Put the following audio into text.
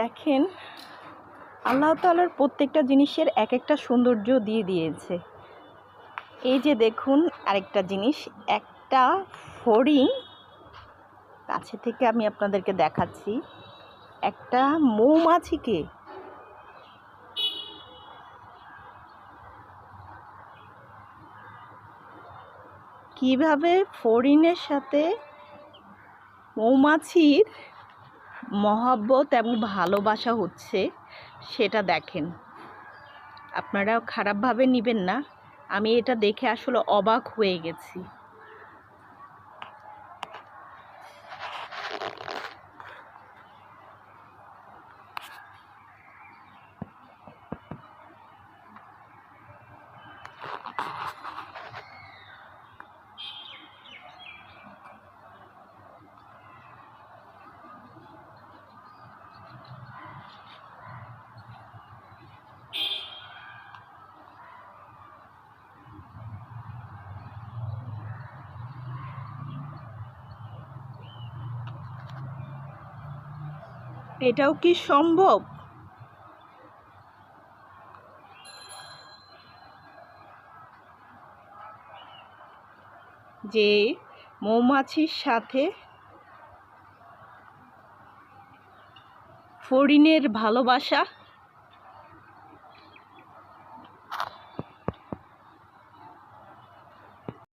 দেখেন, আল্লাহ তাআলার প্রত্যেকটা জিনিসের এক একটা সৌন্দর্য দিয়ে দিয়েছে। এই যে দেখুন, আরেকটা জিনিস, একটা ফড়িং, কাছে থেকে আমি আপনাদেরকে দেখাচ্ছি, একটা মৌমাছিকে কীভাবে ফড়িংয়ের সাথে মৌমাছির মহাব্বত এবং ভালোবাসা হচ্ছে, সেটা দেখেন। আপনারা খারাপভাবে নেবেন না। আমি এটা দেখে আসলে অবাক হয়ে গেছি। এটাও কি সম্ভব? যে মৌমাছির সাথে ফড়িনের ভালোবাসা